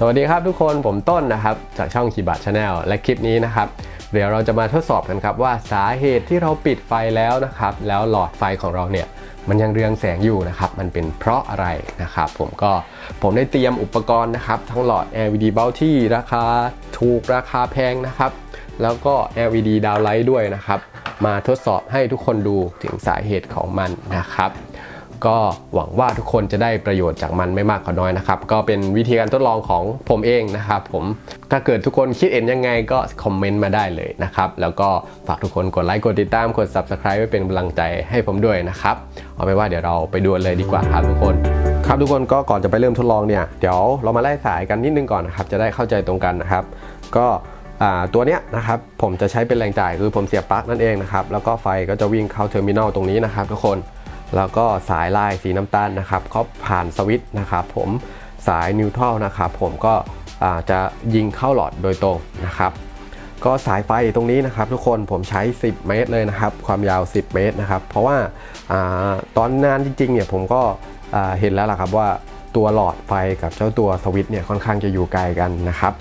สวัสดีครับทุกคนผมต้นนะครับ จากช่องขีบะชาแนลและคลิปนี้นะครับ เดี๋ยวเราจะมาทดสอบกันครับว่าสาเหตุที่เราปิดไฟแล้วนะครับ แล้วหลอดไฟของเราเนี่ยมันยังเรืองแสงอยู่นะครับ มันเป็นเพราะอะไรนะครับ ผมก็ผมได้เตรียมอุปกรณ์นะครับ ทั้งหลอด LED bulb ที่ราคาถูกราคาแพงนะครับ แล้วก็ LED downlight ด้วยนะครับ มาทดสอบให้ทุกคนดูถึงสาเหตุของมันนะครับ ก็หวังว่าทุกคนจะได้ประโยชน์จากมันไม่มากก็น้อยนะครับ ก็เป็นวิธีการทดลองของผมเองนะครับผมถ้าเกิดทุกคนคิดเห็นยังไงก็คอมเมนต์มาได้เลยนะครับ แล้วก็ฝากทุกคนกดไลค์กดติดตามกด subscribe ไว้เป็นกำลังใจให้ผมด้วยนะครับ เอาไปนว่าเดี๋ยวเราไปดูเลยดีกว่าครับทุกคนครับทุกคนก็ก่อนจะไปเริ่มทดลองเนี่ยเดี๋ยวเรามาไล่สายกันนิดนึงก่อนนะครับ จะได้เข้าใจตรงกันนะครับ ก็ตัวเนี้ยนะครับผมจะใช้เป็นแรงจ่ายคือผมเสียบปลั๊กนั่นเองนะครับ แล้วก็ไฟก็จะวิ่งเข้าเทอร์มินอลตรงนี้นะครับทุกคน แล้วก็สายลายสีน้ำตาลนะครับก็ผ่านสวิตช์นะครับผมสายนิวทรัลนะครับผมก็จะยิงเข้าหลอดโดยตรงนะครับ ก็สายไฟตรงนี้นะครับ ทุกคนผมใช้ 10 เมตรเลยนะครับ ความยาว 10 เมตรนะครับ เพราะว่าอาตอนนานจริงๆเนี่ยผมก็เห็นแล้วล่ะครับว่าตัวหลอดไฟกับเจ้าตัวสวิตช์เนี่ยค่อนข้างจะอยู่ไกลกันนะครับ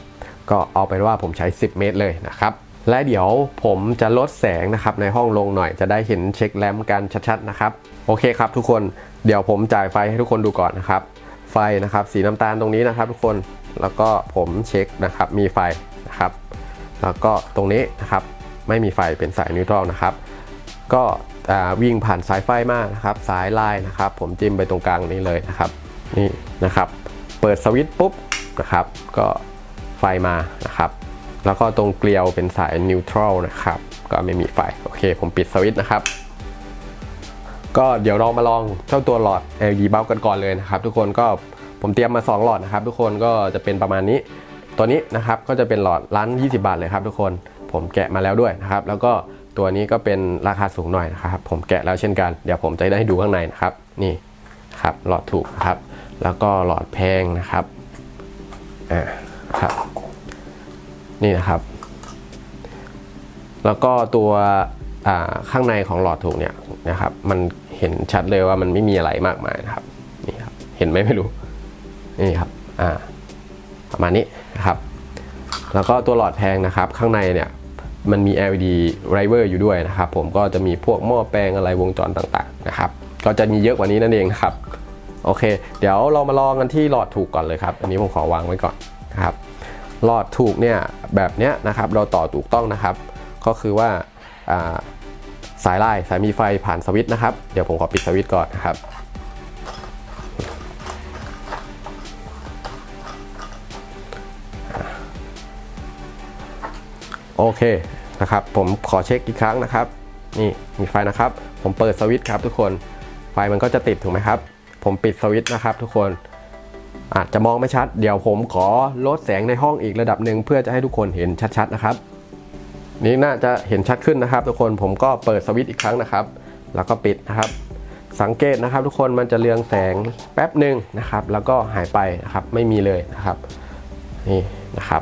ก็เอาเป็นว่าผมใช้ 10 เมตรเลยนะครับ และเดี๋ยวผมจะลดแสงนะครับในห้องลงหน่อยจะได้เห็นเช็คแลมกันชัดๆนะครับโอเคครับทุกคนเดี๋ยวผมจ่ายไฟให้ทุกคนดูก่อนนะครับ ไฟนะครับสีน้ำตาลตรงนี้นะครับ ทุกคนแล้วก็ผมเช็คนะครับมีไฟนะครับ แล้วก็ตรงนี้นะครับไม่มีไฟเป็นสายนิวตรัลนะครับ ก็วิ่งผ่านสายไฟมากนะครับ สายลายนะครับ ผมจิ้มไปตรงกลางนี้เลยนะครับนี่นะครับ เปิดสวิตช์ปุ๊บนะครับ ก็ไฟมานะครับ แล้วก็ตรงเกลียวเป็นสายนิวทรัลนะครับ ก็ไม่มีไฟ โอเค ผมปิดสวิตช์นะครับ ก็เดี๋ยวเรามาลองเจ้าตัวหลอด LED bulb กันก่อนเลยนะครับ ทุกคนก็ผมเตรียมมา 2 หลอดนะครับ ทุกคนก็จะเป็นประมาณนี้ ตัวนี้นะครับก็จะเป็นหลอดร้าน20 บาทเลยครับ ทุกคนผมแกะมาแล้วด้วยนะครับ แล้วก็ตัวนี้ก็เป็นราคาสูงหน่อยนะครับ ผมแกะแล้วเช่นกันเดี๋ยวผมจะได้ให้ดูข้างในนะครับ นี่ครับหลอดถูกครับ แล้วก็หลอดแพงนะครับอ่าครับ นี่นะครับ แล้วก็ตัวข้างในของหลอดถูกเนี่ยนะครับ มันเห็นชัดเลยว่ามันไม่มีอะไรมากมายนะครับนี่ครับเห็นไหมไม่รู้นี่ครับอ่าประมาณนี้นะครับ แล้วก็ตัวหลอดแพงนะครับ ข้างในเนี่ยมันมี LED driver อยู่ด้วยนะครับ ผมก็จะมีพวกหม้อแปลงอะไรวงจรต่างๆนะครับ ก็จะมีเยอะกว่านี้นั่นเองครับ โอเค เดี๋ยวเรามาลองกันที่หลอดถูกก่อนเลยครับ อันนี้ผมขอวางไว้ก่อนนะครับ หลอดถูกเนี่ยแบบเนี้ยนะครับเราต่อถูกต้องนะครับ ก็คือว่าสายลายสายมีไฟผ่านสวิตช์นะครับ เดี๋ยวผมขอปิดสวิตช์ก่อนนะครับโอเคนะครับผมขอเช็คอีกครั้งนะครับ นี่มีไฟนะครับ ผมเปิดสวิตช์ครับทุกคนไฟมันก็จะติดถูกไหมครับ ผมปิดสวิตช์นะครับทุกคน อาจจะมองไม่ชัด เดี๋ยวผมขอลดแสงในห้องอีกระดับหนึ่งเพื่อจะให้ทุกคนเห็นชัดๆนะครับ นี่น่าจะเห็นชัดขึ้นนะครับ ทุกคนผมก็เปิดสวิตช์อีกครั้งนะครับ แล้วก็ปิดนะครับ สังเกตนะครับ ทุกคนมันจะเรืองแสงแป๊บหนึ่งนะครับ แล้วก็หายไปนะครับไม่มีเลยนะครับนี่นะครับ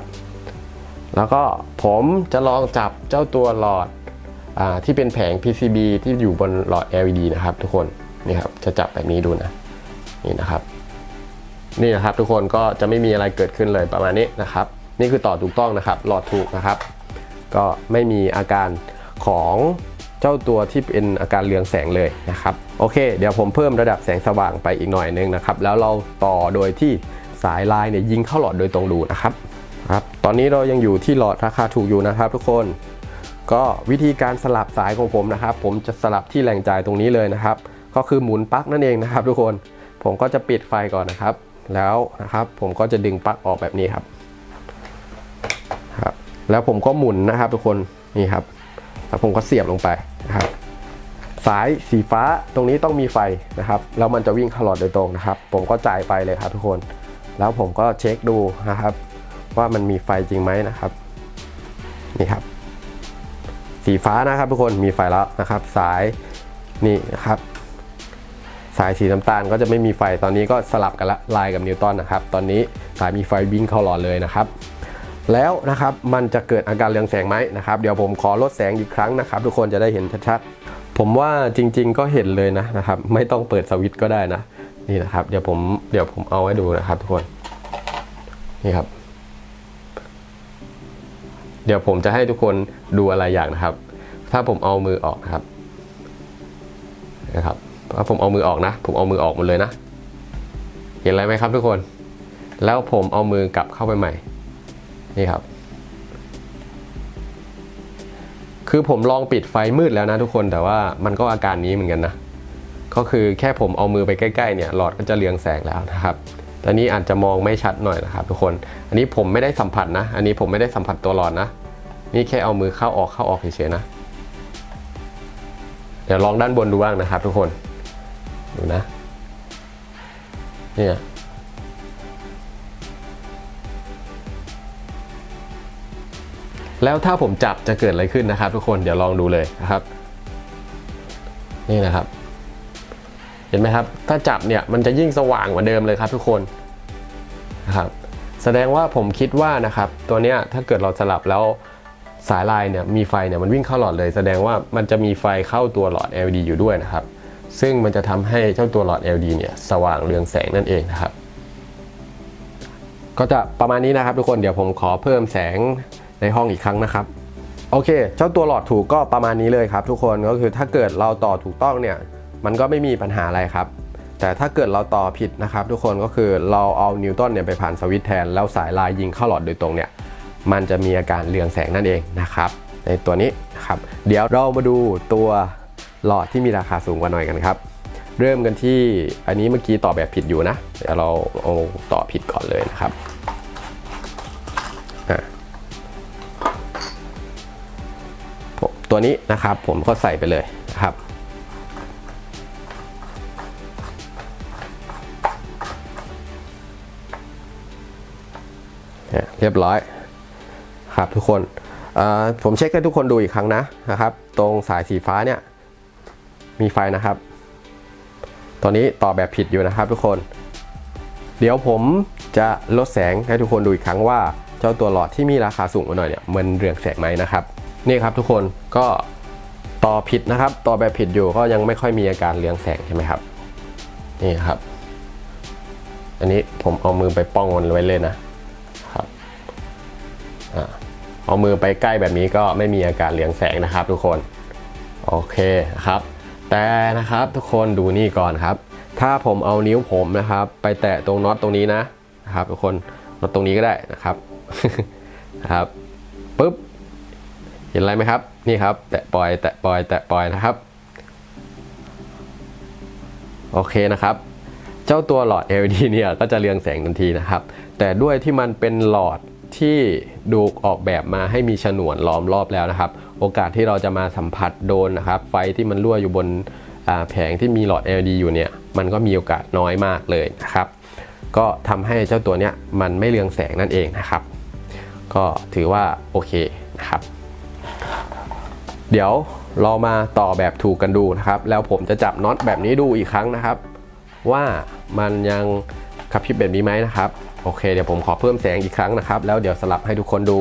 แล้วก็ผมจะลองจับเจ้าตัวหลอดอที่เป็นแผง PCB ที่อยู่บนหลอด LED นะครับ ทุกคนนี่ครับจะจับแบบนี้ดูนะนี่นะครับ นี่นะครับทุกคนก็จะไม่มีอะไรเกิดขึ้นเลยประมาณนี้นะครับ นี่คือต่อถูกต้องนะครับ หลอดถูกนะครับ ก็ไม่มีอาการของเจ้าตัวที่เป็นอาการเรืองแสงเลยนะครับ โอเค เดี๋ยวผมเพิ่มระดับแสงสว่างไปอีกหน่อยนึงนะครับ แล้วเราต่อโดยที่สายลายเนี่ยยิงเข้าหลอดโดยตรงดูนะครับครับ ตอนนี้เรายังอยู่ที่หลอดราคาถูกอยู่นะครับ ทุกคนก็วิธีการสลับสายของผมนะครับ ผมจะสลับที่แหล่งจ่ายตรงนี้เลยนะครับ ก็คือหมุนปลั๊กนั่นเองนะครับ ทุกคนผมก็จะปิดไฟก่อนนะครับ แล้วนะครับ ผมก็จะดึงปลั๊กออกแบบนี้ครับครับ แล้วผมก็หมุนนะครับ ทุกคนนี่ครับแล้วผมก็เสียบลงไปนะครับ สายสีฟ้าตรงนี้ต้องมีไฟนะครับแล้วมันจะวิ่งเข้าหลอดโดยตรงนะครับ ผมก็จ่ายไฟเลยครับ ทุกคน แล้วผมก็เช็คดูนะครับ ว่ามันมีไฟจริงไหมนะครับนี่ครับ สีฟ้านะครับ ทุกคนมีไฟแล้วนะครับ สายนี่นะครับ สายสีน้ำตาลก็จะไม่มีไฟตอนนี้ก็สลับกันละลายกับนิวตันนะครับ ตอนนี้สายมีไฟวิ่งเข้าหลอดเลยนะครับ แล้วนะครับมันจะเกิดอาการเรืองแสงไหมนะครับเดี๋ยวผมขอลดแสงอีกครั้งนะครับ ทุกคนจะได้เห็นชัดๆผมว่าจริง ๆ ก็เห็นเลยนะนะครับ ไม่ต้องเปิดสวิตช์ก็ได้นะนี่นะครับ เดี๋ยวผมเดี๋ยวผมเอาให้ดูนะครับ ทุกคนนี่ครับ เดี๋ยวผมจะให้ทุกคนดูอะไรอย่างนะครับ ถ้าผมเอามือออกนะครับนะครับ ถ้าผมเอามือออกนะ ผมเอามือออกหมดเลยนะ เห็นอะไรไหมครับทุกคน แล้วผมเอามือกลับเข้าไปใหม่ นี่ครับ คือผมลองปิดไฟมืดแล้วนะทุกคน แต่ว่ามันก็อาการนี้เหมือนกันนะ ก็คือแค่ผมเอามือไปใกล้ๆเนี่ย หลอดก็จะเรืองแสงแล้วนะครับตอนนี้อาจจะมองไม่ชัดหน่อยนะครับ ทุกคน อันนี้ผมไม่ได้สัมผัสนะ อันนี้ผมไม่ได้สัมผัสตัวหลอดนะ นี่แค่เอามือเข้าออกเข้าออกเฉยๆนะ เดี๋ยวลองด้านบนดูบ้างนะครับทุกคน ดูนะ เนี่ย แล้วถ้าผมจับจะเกิดอะไรขึ้นนะครับ ทุกคนเดี๋ยวลองดูเลยนะครับ นี่นะครับ เห็นไหมครับ ถ้าจับเนี่ยมันจะยิ่งสว่างกว่าเดิมเลยครับ ทุกคนนะครับ แสดงว่าผมคิดว่านะครับ ตัวเนี้ยถ้าเกิดเราสลับแล้วสายลายเนี่ยมีไฟเนี่ยมันวิ่งเข้าหลอดเลย แสดงว่ามันจะมีไฟเข้าตัวหลอด LED อยู่ด้วยนะครับ ซึ่งมันจะทำให้เจ้าตัวหลอด LED เนี่ยสว่างเรืองแสงนั่นเองนะครับ ก็จะประมาณนี้นะครับทุกคนเดี๋ยวผมขอเพิ่มแสงในห้องอีกครั้งนะครับ โอเค เจ้าตัวหลอดถูกก็ประมาณนี้เลยครับ ทุกคนก็คือถ้าเกิดเราต่อถูกต้องเนี่ยมันก็ไม่มีปัญหาอะไรครับ แต่ถ้าเกิดเราต่อผิดนะครับ ทุกคนก็คือเราเอานิวตันเนี่ยไปผ่านสวิตช์แทน แล้วสายลายยิงเข้าหลอดโดยตรงเนี่ยมันจะมีอาการเรืองแสงนั่นเองนะครับ ในตัวนี้นะครับ เดี๋ยวเรามาดูตัว หลอดที่มีราคาสูงกว่าหน่อยกันครับ เริ่มกันที่อันนี้เมื่อกี้ต่อแบบผิดอยู่นะ เดี๋ยวเราเอาต่อผิดก่อนเลยนะครับตัวนี้นะครับผมก็ใส่ไปเลยนะครับเรียบร้อยครับทุกคนผมเช็คให้ทุกคนดูอีกครั้งนะนะครับ ตรงสายสีฟ้าเนี่ย มีไฟนะครับ ตอนนี้ต่อแบบผิดอยู่นะครับทุกคน เดี๋ยวผมจะลดแสงให้ทุกคนดูอีกครั้งว่า เจ้าตัวหลอดที่มีราคาสูงกว่าหน่อยเนี่ยมันเรืองแสงไหมนะครับ นี่ครับทุกคนก็ต่อผิดนะครับ ต่อแบบผิดอยู่ก็ยังไม่ค่อยมีอาการเรืองแสงใช่ไหมครับ นี่ครับ อันนี้ผมเอามือไปป้องมันไว้เลยนะครับอเอามือไปใกล้แบบนี้ก็ไม่มีอาการเหลืองแสงนะครับ ทุกคน โอเคครับ แต่นะครับทุกคนดูนี่ก่อนครับ ถ้าผมเอานิ้วผมนะครับ ไปแตะตรงน็อตตรงนี้นะนะครับทุกคนน็อตตรงนี้ก็ได้นะครับนะครับปุ๊บเห็นอะไรไหมครับ นี่ครับ แตะปล่อย แตะปล่อย แตะปล่อยนะครับ โอเคนะครับ เจ้าตัวหลอด LED เนี่ยก็จะเรืองแสงทันทีนะครับ แต่ด้วยที่มันเป็นหลอด ที่ดูออกแบบมาให้มีฉนวนล้อมรอบแล้วนะครับ โอกาสที่เราจะมาสัมผัสโดนนะครับ ไฟที่มันรั่วอยู่บนแผงที่มีหลอด LED อยู่เนี่ย มันก็มีโอกาสน้อยมากเลยนะครับ ก็ทำให้เจ้าตัวเนี้ยมันไม่เรืองแสงนั่นเองนะครับ ก็ถือว่าโอเคนะครับ เดี๋ยวเรามาต่อแบบถูกกันดูนะครับ แล้วผมจะจับน็อตแบบนี้ดูอีกครั้งนะครับ ว่ามันยังขับพริบแบบนี้ไหมนะครับ โอเคเดี๋ยวผมขอเพิ่มแสงอีกครั้งนะครับ แล้วเดี๋ยวสลับให้ทุกคนดู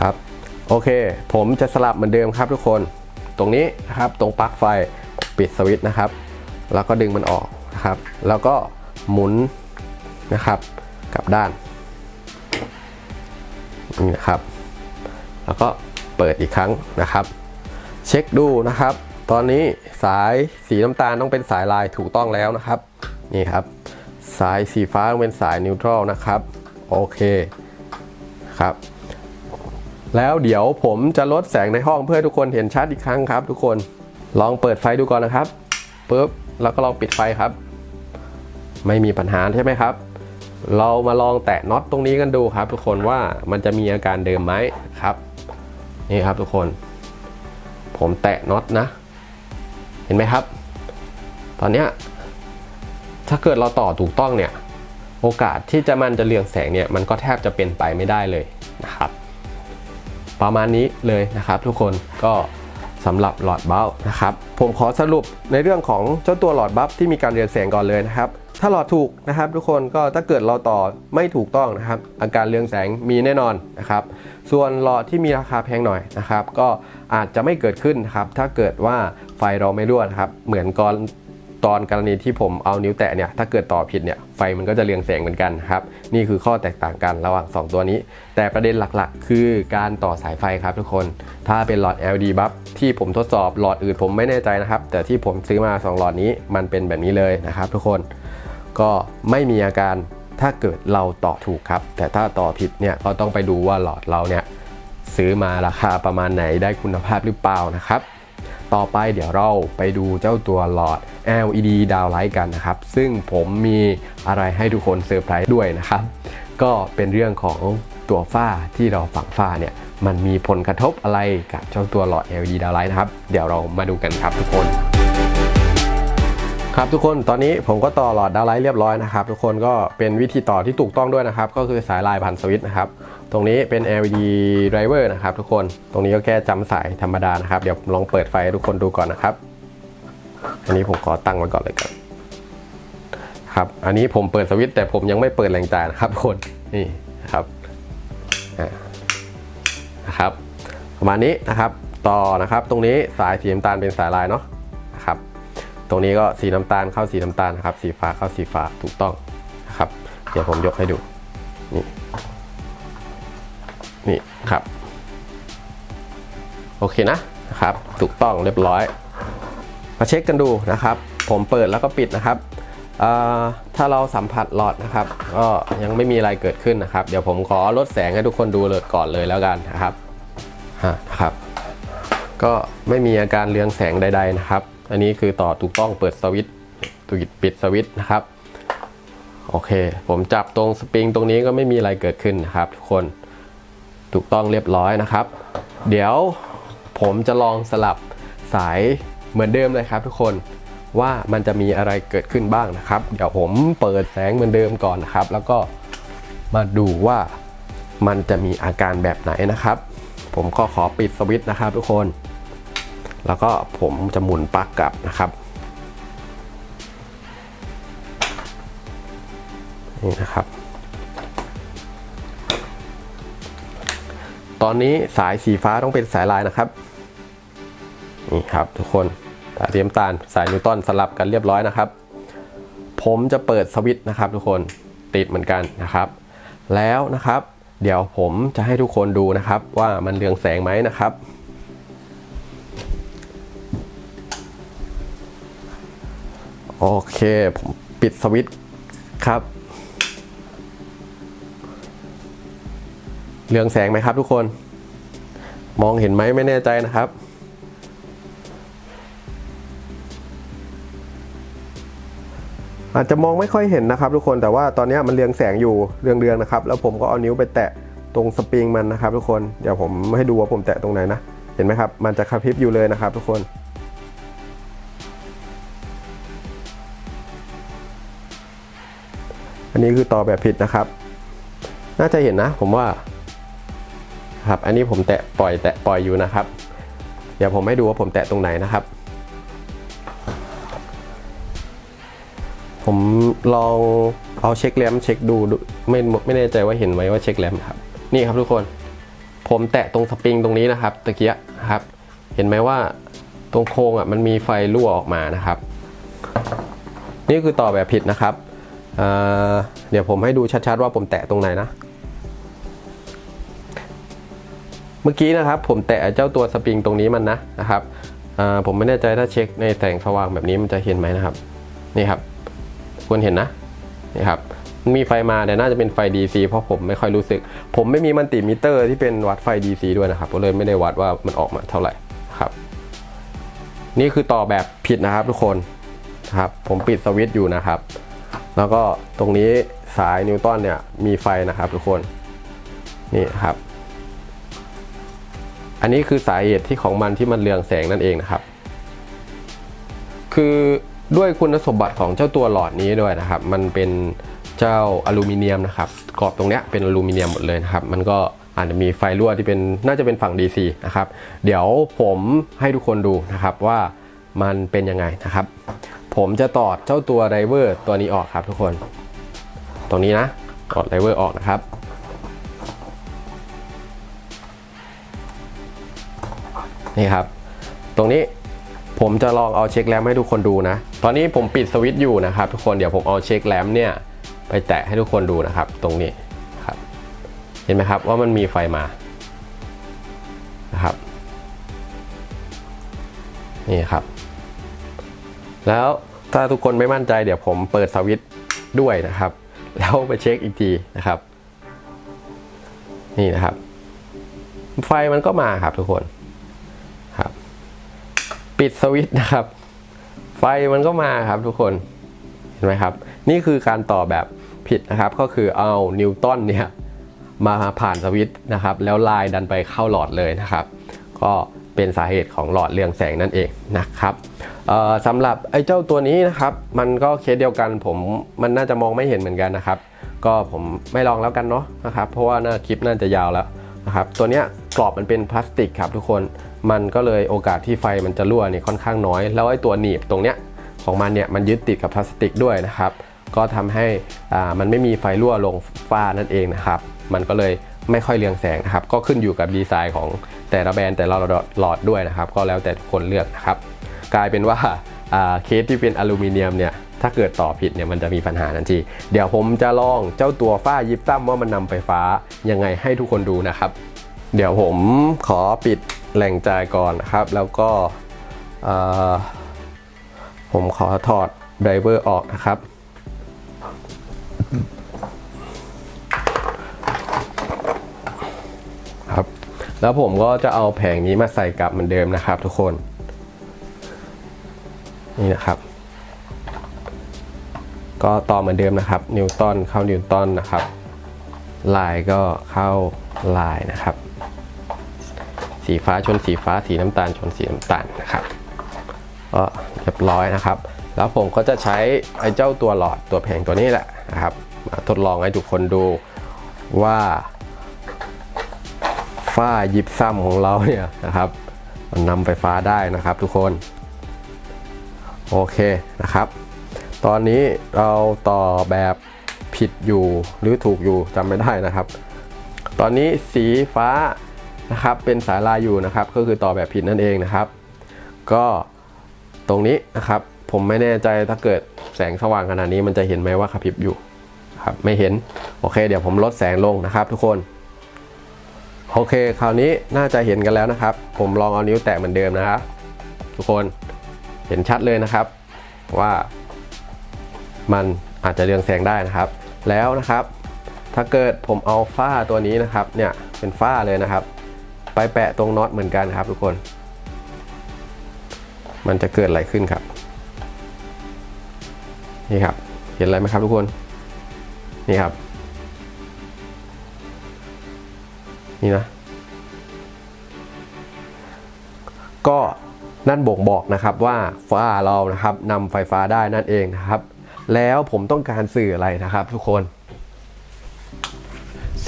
ครับโอเค ผมจะสลับเหมือนเดิมครับทุกคน ตรงนี้นะครับตรงปลั๊กไฟปิดสวิตช์นะครับ แล้วก็ดึงมันออกนะครับ แล้วก็หมุนนะครับกลับด้านนี่นะครับ แล้วก็เปิดอีกครั้งนะครับ เช็คดูนะครับ ตอนนี้สายสีน้ำตาลต้องเป็นสายลายถูกต้องแล้วนะครับ นี่ครับ สายสีฟ้าเป็นสายนิวทรัลนะครับ โอเคครับ แล้วเดี๋ยวผมจะลดแสงในห้องเพื่อทุกคนเห็นชัดอีกครั้งครับ ทุกคนลองเปิดไฟดูก่อนนะครับปุ๊บแล้วก็ลองปิดไฟครับ ไม่มีปัญหาใช่ไหมครับ เรามาลองแตะน็อตตรงนี้กันดูครับ ทุกคนว่ามันจะมีอาการเดิมไหมครับ นี่ครับทุกคน ผมแตะน็อตนะ เห็นไหมครับ ตอนเนี้ย ถ้าเกิดเราต่อถูกต้องเนี่ยโอกาสที่จะมันจะเรืองแสงเนี่ยมันก็แทบจะเป็นไปไม่ได้เลยนะครับ ประมาณนี้เลยนะครับ ทุกคนก็สำหรับหลอดบัฟนะครับผมขอสรุปในเรื่องของเจ้าตัวหลอดบัฟที่มีการเรืองแสงก่อนเลยนะครับ ถ้าหลอดถูกนะครับ ทุกคนก็ถ้าเกิดเราต่อไม่ถูกต้องนะครับ อาการเรืองแสงมีแน่นอนนะครับ ส่วนหลอดที่มีราคาแพงหน่อยนะครับ ก็อาจจะไม่เกิดขึ้นนะครับ ถ้าเกิดว่าไฟเราไม่รั่วนะครับ เหมือนกร ตอนกรณีที่ผมเอานิ้วแตะเนี่ยถ้าเกิดต่อผิดเนี่ยไฟมันก็จะเรืองแสงเหมือนกันครับนี่คือข้อแตกต่างกันระหว่าง 2 ตัวนี้ แต่ประเด็นหลักๆ คือการต่อสายไฟครับทุกคน ถ้าเป็นหลอด LED บัฟที่ผมทดสอบหลอดอื่นผมไม่แน่ใจนะครับ แต่ที่ผมซื้อมา 2 หลอดนี้มันเป็นแบบนี้เลยนะครับ ทุกคนก็ไม่มีอาการถ้าเกิดเราต่อถูกครับ แต่ถ้าต่อผิดเนี่ยก็ต้องไปดูว่าหลอดเราเนี่ยซื้อมาราคาประมาณไหนได้คุณภาพหรือเปล่านะครับ ต่อไปเดี๋ยวเราไปดูเจ้าตัวหลอด LED ดาวไลท์กันนะครับ ซึ่งผมมีอะไรให้ทุกคนเซอร์ไพรส์ด้วยนะครับ ก็เป็นเรื่องของตัวฝ้าที่เราฝังฝ้าเนี่ยมันมีผลกระทบอะไรกับเจ้าตัวหลอด LED ดาวไลท์นะครับ เดี๋ยวเรามาดูกันครับทุกคน ครับทุกคนตอนนี้ผมก็ต่อหลอดดาวไลท์เรียบร้อยนะครับ ทุกคนก็เป็นวิธีต่อที่ถูกต้องด้วยนะครับ ก็คือสายลายผ่านสวิตช์นะครับ ตรงนี้เป็น LED driver นะครับทุกคนตรงนี้ก็แค่จำสายธรรมดานะครับ เดี๋ยวลองเปิดไฟให้ทุกคนดูก่อนนะครับ อันนี้ผมขอตั้งไว้ก่อนเลยครับครับอันนี้ผมเปิดสวิตช์แต่ผมยังไม่เปิดแรงจ่ายนะครับทุกคนนี่ครับนะครับ ประมาณนี้นะครับ ต่อนะครับ ตรงนี้สายสีน้ำตาลเป็นสายลายเนาะ ตรงนี้ก็สีน้ำตาลเข้าสีน้ำตาลนะครับ สีฟ้าเข้าสีฟ้าถูกต้องนะครับ เดี๋ยวผมยกให้ดู นี่นี่ครับ โอเคนะนะครับ ถูกต้องเรียบร้อย มาเช็คกันดูนะครับ ผมเปิดแล้วก็ปิดนะครับถ้าเราสัมผัสหลอดนะครับ ก็ยังไม่มีอะไรเกิดขึ้นนะครับ เดี๋ยวผมขอลดแสงให้ทุกคนดูเลยก่อนเลยแล้วกันนะครับฮะนะครับ ก็ไม่มีอาการเรืองแสงใด ๆนะครับ อันนี้คือต่อถูกต้องเปิดสวิตช์ตุกิดปิดสวิตช์นะครับ โอเค ผมจับตรงสปริงตรงนี้ก็ไม่มีอะไรเกิดขึ้นนะครับ ทุกคนถูกต้องเรียบร้อยนะครับ เดี๋ยวผมจะลองสลับสายเหมือนเดิมเลยครับ ทุกคนว่ามันจะมีอะไรเกิดขึ้นบ้างนะครับ เดี๋ยวผมเปิดแสงเหมือนเดิมก่อนนะครับ แล้วก็มาดูว่ามันจะมีอาการแบบไหนนะครับ ผมก็ขอปิดสวิตช์นะครับ ทุกคน แล้วก็ผมจะหมุนปลั๊กกลับนะครับนี่นะครับ ตอนนี้สายสีฟ้าต้องเป็นสายลายนะครับนี่ครับทุกคนสายสีน้ำตาลสายนิวตันสลับกันเรียบร้อยนะครับ ผมจะเปิดสวิตช์นะครับ ทุกคนติดเหมือนกันนะครับ แล้วนะครับ เดี๋ยวผมจะให้ทุกคนดูนะครับว่ามันเรืองแสงไหมนะครับ โอเค ผมปิดสวิตช์ครับ เรืองแสงไหมครับทุกคน มองเห็นไหมไม่แน่ใจนะครับ อาจจะมองไม่ค่อยเห็นนะครับ ทุกคนแต่ว่าตอนนี้มันเรืองแสงอยู่เรืองๆนะครับ แล้วผมก็เอานิ้วไปแตะตรงสปริงมันนะครับ ทุกคนเดี๋ยวผมให้ดูว่าผมแตะตรงไหนนะเห็นไหมครับ มันจะกระพริบอยู่เลยนะครับ ทุกคน อันนี้คือต่อแบบผิดนะครับ น่าจะเห็นนะ ผมว่า ครับ อันนี้ผมแตะปล่อยแตะปล่อยอยู่นะครับ เดี๋ยวผมให้ดูว่าผมแตะตรงไหนนะครับ ผมลองเอาเช็คแรมเช็คดูดูไม่ไม่แน่ใจว่าเห็นไหมว่าเช็คแรมครับ นี่ครับทุกคน ผมแตะตรงสปริงตรงนี้นะครับตะเกียครับ เห็นไหมว่าตรงโค้งอะมันมีไฟรั่วออกมานะครับ นี่คือต่อแบบผิดนะครับ เเดี๋ยวผมให้ดูชัดๆว่าผมแตะตรงไหนนะ เมื่อกี้นะครับผมแตะเจ้าตัวสปริงตรงนี้มันนะนะครับผมไม่แน่ใจถ้าเช็คในแสงสว่างแบบนี้มันจะเห็นไหมนะครับ นี่ครับควรเห็นนะนี่ครับมันมีไฟมาแต่น่าจะเป็นไฟ DC เพราะผมไม่ค่อยรู้สึก ผมไม่มีมัลติมิเตอร์ที่เป็นวัดไฟ DC ด้วยนะครับ ก็เลยไม่ได้วัดว่ามันออกมาเท่าไหร่ครับ นี่คือต่อแบบผิดนะครับทุกคนครับ ผมปิดสวิตช์อยู่นะครับ แล้วก็ตรงนี้สายนิวตันเนี่ยมีไฟนะครับทุกคนนี่ครับ อันนี้คือสาเหตุที่ของมันที่มันเรืองแสงนั่นเองนะครับ คือด้วยคุณสมบัติของเจ้าตัวหลอดนี้ด้วยนะครับ มันเป็นเจ้าอลูมิเนียมนะครับกรอบตรงเนี้ยเป็นอลูมิเนียมหมดเลยนะครับ มันก็อาจจะมีไฟรั่วที่เป็นน่าจะเป็นฝั่ง DC นะครับ เดี๋ยวผมให้ทุกคนดูนะครับว่ามันเป็นยังไงนะครับ ผมจะตอดเจ้าตัวไดเวอร์ตัวนี้ออกครับทุกคน ตรงนี้นะตอดไดเวอร์ออกนะครับ นี่ครับ ตรงนี้ผมจะลองเอาเช็คแรมให้ทุกคนดูนะ ตอนนี้ผมปิดสวิตช์อยู่นะครับ ทุกคนเดี๋ยวผมเอาเช็คแรมเนี่ย ไปแตะให้ทุกคนดูนะครับ ตรงนี้ครับ เห็นไหมครับว่ามันมีไฟมานะครับ นี่ครับ แล้วถ้าทุกคนไม่มั่นใจเดี๋ยวผมเปิดสวิตช์ด้วยนะครับ แล้วไปเช็คอีกทีนะครับ นี่นะครับ ไฟมันก็มาครับทุกคนครับ ปิดสวิตช์นะครับ ไฟมันก็มาครับทุกคนเห็นไหมครับ นี่คือการต่อแบบผิดนะครับ ก็คือเอานิวตันเนี่ยมาผ่านสวิตช์นะครับ แล้วลายดันไปเข้าหลอดเลยนะครับ ก็เป็นสาเหตุของหลอดเรืองแสงนั่นเองนะครับ สำหรับไอ้เจ้าตัวนี้นะครับมันก็เคสเดียวกันผมมันน่าจะมองไม่เห็นเหมือนกันนะครับ ก็ผมไม่ลองแล้วกันเนาะนะครับเพราะว่าน้าคลิปน่าจะยาวแล้วนะครับตัวเนี้ยกรอบมันเป็นพลาสติกครับทุกคนมันก็เลยโอกาสที่ไฟมันจะรั่วเนี่ยค่อนข้างน้อย แล้วไอ้ตัวหนีบตรงเนี้ยของมันเนี่ยมันยึดติดกับพลาสติกด้วยนะครับก็ทำให้อ่ามันไม่มีไฟรั่วลงฝ้านั่นเองนะครับ มันก็เลยไม่ค่อยเรืองแสงนะครับ ก็ขึ้นอยู่กับดีไซน์ของแต่ละแบรนด์แต่ละหลอดด้วยนะครับ ก็แล้วแต่ทุกคนเลือกนะครับ กลายเป็นว่าเคสที่เป็นอลูมิเนียมเนี่ยถ้าเกิดต่อผิดเนี่ยมันจะมีปัญหาทันที เดี๋ยวผมจะลองเจ้าตัวฝ้ายิบตั้มว่ามันนำไฟฟ้ายังไงให้ทุกคนดูนะครับ เดี๋ยวผมขอปิดแหล่งจ่ายก่อนนะครับ แล้วก็ผมขอถอดไดรเวอร์ออกนะครับ ครับ แล้วผมก็จะเอาแผงนี้มาใส่กลับเหมือนเดิมนะครับทุกคน นี่นะครับ ก็ต่อเหมือนเดิมนะครับ นิวตันเข้านิวตันนะครับ ลายก็เข้าลายนะครับ สีฟ้าชนสีฟ้า สีน้ำตาลชนสีน้ำตาลนะครับก็เรียบร้อยนะครับ แล้วผมก็จะใช้ไอ้เจ้าตัวหลอดตัวแผงตัวนี้แหละนะครับมาทดลองให้ทุกคนดูว่าฝ้ายิบซ้ำของเราเนี่ยนะครับ มันนำไฟฟ้าได้นะครับทุกคน โอเคนะครับ ตอนนี้เราต่อแบบผิดอยู่หรือถูกอยู่จำไม่ได้นะครับ ตอนนี้สีฟ้านะครับเป็นสายลายอยู่นะครับ ก็คือต่อแบบผิดนั่นเองนะครับ ก็ตรงนี้นะครับผมไม่แน่ใจถ้าเกิดแสงสว่างขนาดนี้มันจะเห็นไหมว่าขับพริบอยู่ครับไม่เห็นโอเค เดี๋ยวผมลดแสงลงนะครับ ทุกคนโอเค คราวนี้น่าจะเห็นกันแล้วนะครับ ผมลองเอานิ้วแตะเหมือนเดิมนะครับ ทุกคน ห็นชัดเลยนะครับว่ามันอาจจะเรืองแสงได้นะครับ แล้วนะครับ ถ้าเกิดผมเอาฝ้าตัวนี้นะครับเนี่ยเป็นฝ้าเลยนะครับ ไปแปะตรงน็อตเหมือนกันครับ ทุกคน มันจะเกิดอะไรขึ้นครับนี่ครับ เห็นอะไรไหมครับทุกคนนี่ครับ นี่นะ ก็ นั่นบ่งบอกนะครับว่าฝ้าเรานะครับนำไฟฟ้าได้นั่นเองนะครับ แล้วผมต้องการสื่ออะไรนะครับ ทุกคน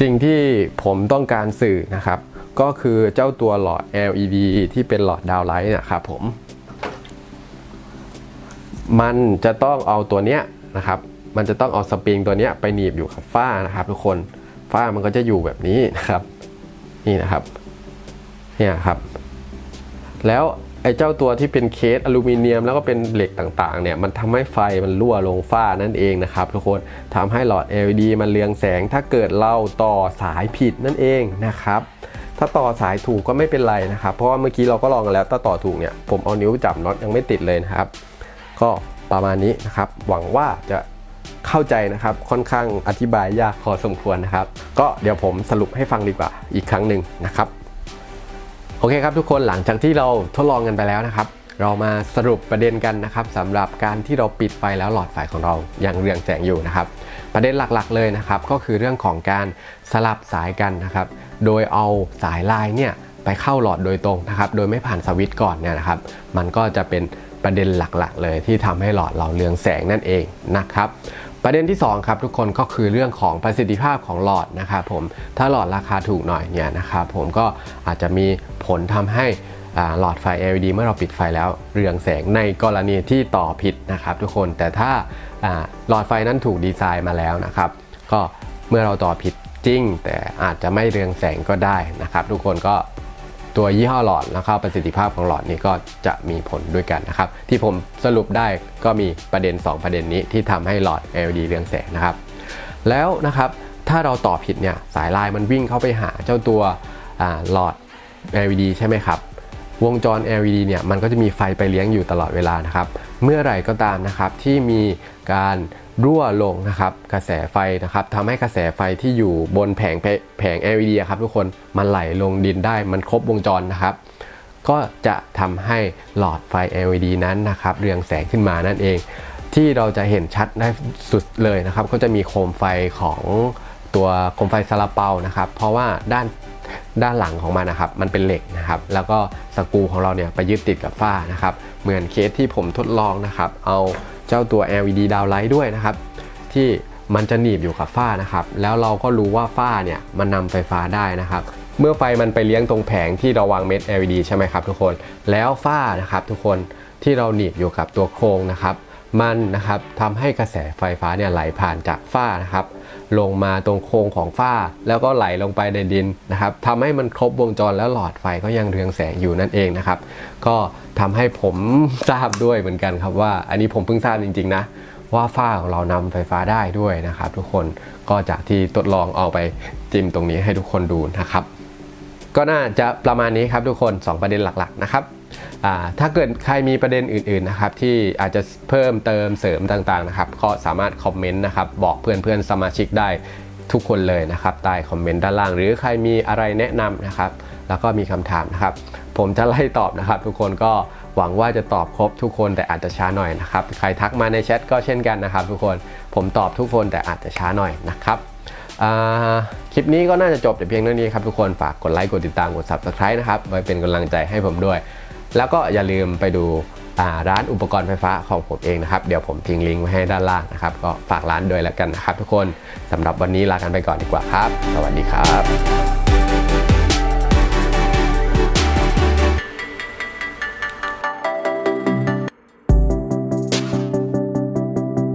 สิ่งที่ผมต้องการสื่อนะครับ ก็คือเจ้าตัวหลอด LED ที่เป็นหลอดดาวไลท์นะครับผม มันจะต้องเอาตัวเนี้ยนะครับ มันจะต้องเอาสปริงตัวเนี้ยไปหนีบอยู่กับฝ้านะครับทุกคนฝ้ามันก็จะอยู่แบบนี้นะครับ นี่นะครับ เนี่ยครับ แล้ว ไอ้เจ้าตัวที่เป็นเคสอลูมิเนียม แล้วก็เป็นเหล็กต่างๆเนี่ยมันทำให้ไฟมันรั่วลงฝ้านั่นเองนะครับทุกคนทำให้หลอด LED มันเรืองแสง ถ้าเกิดเราต่อสายผิดนั่นเองนะครับถ้าต่อสายถูกก็ไม่เป็นไรนะครับ เพราะว่าเมื่อกี้เราก็ลองกันแล้วถ้าต่อถูกเนี่ยผมเอานิ้วจับน็อตยังไม่ติดเลยนะครับ ก็ประมาณนี้นะครับ หวังว่าจะเข้าใจนะครับค่อนข้างอธิบายยากพอสมควรนะครับ ก็เดี๋ยวผมสรุปให้ฟังดีกว่าอีกครั้งหนึ่งนะครับ โอเคครับทุกคนหลังจากที่เราทดลองกันไปแล้วนะครับ เรามาสรุปประเด็นกันนะครับสำหรับการที่เราปิดไฟแล้วหลอดไฟของเรายังเรืองแสงอยู่นะครับ ประเด็นหลักๆเลยนะครับ ก็คือเรื่องของการสลับสายกันนะครับ โดยเอาสายลายเนี่ยไปเข้าหลอดโดยตรงนะครับ โดยไม่ผ่านสวิตช์ก่อนเนี่ยนะครับ มันก็จะเป็นประเด็นหลักๆ เลยที่ทำให้หลอดเราเรืองแสงนั่นเองนะครับ ประเด็นที่2ครับทุกคนก็คือเรื่องของประสิทธิภาพของหลอดนะครับผมถ้าหลอดราคาถูกหน่อยเนี่ยนะครับผมก็อาจจะมีผลทำให้หลอดไฟ LED เมื่อเราปิดไฟแล้วเรืองแสงในกรณีที่ต่อผิดนะครับทุกคนแต่ถ้าอ่าหลอดไฟนั้นถูกดีไซน์มาแล้วนะครับ ก็เมื่อเราต่อผิดจริง แต่อาจจะไม่เรืองแสงก็ได้นะครับ ทุกคนก็ ตัวยี่ห้อหลอดแล้วก็ประสิทธิภาพของหลอดนี้ก็จะมีผลด้วยกันนะครับ ที่ผมสรุปได้ก็มีประเด็น 2 ประเด็นนี้ที่ทำให้หลอด LED เรืองแสงนะครับ แล้วนะครับถ้าเราต่อผิดเนี่ยสายลายมันวิ่งเข้าไปหาเจ้าตัวหลอด LED ใช่ไหมครับ วงจร LED เนี่ยมันก็จะมีไฟไปเลี้ยงอยู่ตลอดเวลานะครับ เมื่อไหร่ก็ตามนะครับที่มีการรั่วลงนะครับกระแสไฟนะครับทำให้กระแสไฟที่อยู่บนแผงแผง LED ครับทุกคนมันไหลลงดินได้มันครบวงจรนะครับ ก็จะทำให้หลอดไฟ LED นั้นนะครับเรืองแสงขึ้นมานั่นเอง ที่เราจะเห็นชัดได้สุดเลยนะครับ ก็จะมีโคมไฟของตัวโคมไฟซาลาเปานะครับ เพราะว่าด้าน ด้านหลังของมันนะครับมันเป็นเหล็กนะครับ แล้วก็สกรูของเราเนี่ยไปยึดติดกับฝ้านะครับ เหมือนเคสที่ผมทดลองนะครับ เอาเจ้าตัว LED ดาวไลท์ด้วยนะครับ ที่มันจะหนีบอยู่กับฝ้านะครับ แล้วเราก็รู้ว่าฝ้าเนี่ยมันนำไฟฟ้าได้นะครับ เมื่อไฟมันไปเลี้ยงตรงแผงที่เราวางเม็ด LED ใช่ไหมครับทุกคน แล้วฝ้านะครับทุกคนที่เราหนีบอยู่กับตัวโครงนะครับ มันนะครับทำให้กระแสไฟฟ้าเนี่ยไหลผ่านจากฝ้านะครับ ลงมาตรงโครงของฝ้า แล้วก็ไหลลงไปในดินนะครับทำให้มันครบวงจรแล้วหลอดไฟก็ยังเรืองแสงอยู่นั่นเองนะครับ ก็ทำให้ผมทราบด้วยเหมือนกันครับว่า อันนี้ผมเพิ่งทราบจริง ๆ นะ ว่าฝ้าของเรานำไฟฟ้าได้ด้วยนะครับ ทุกคนก็จากที่ทดลองเอาไปจิ้มตรงนี้ให้ทุกคนดูนะครับ ก็น่าจะประมาณนี้ครับทุกคน 2 ประเด็นหลักๆนะครับ ถ้าเกิดใครมีประเด็นอื่นๆนะครับที่อาจจะเพิ่มเติมเสริมต่างๆนะครับก็สามารถคอมเมนต์นะครับบอกเพื่อนๆสมาชิกได้ทุกคนเลยนะครับใต้คอมเมนต์ด้านล่าง หรือใครมีอะไรแนะนำนะครับ แล้วก็มีคำถามนะครับ ผมจะไล่ตอบนะครับ ทุกคนก็หวังว่าจะตอบครบทุกคนแต่อาจจะช้าหน่อยนะครับ ใครทักมาในแชทก็เช่นกันนะครับ ทุกคนผมตอบทุกคนแต่อาจจะช้าหน่อยนะครับคลิปนี้ก็น่าจะจบแต่เพียงเท่านี้ครับทุกคนฝากกดไลค์กดติดตามกด subscribe นะครับไว้เป็นกำลังใจให้ผมด้วย แล้วก็อย่าลืมไปดูร้านอุปกรณ์ไฟฟ้าของผมเองนะครับ เดี๋ยวผมทิ้งลิงก์ไว้ให้ด้านล่างนะครับ ก็ฝากร้านด้วยแล้วกันนะครับทุกคนสำหรับวันนี้ลากันไปก่อนดีกว่าครับ สวัสดีครับ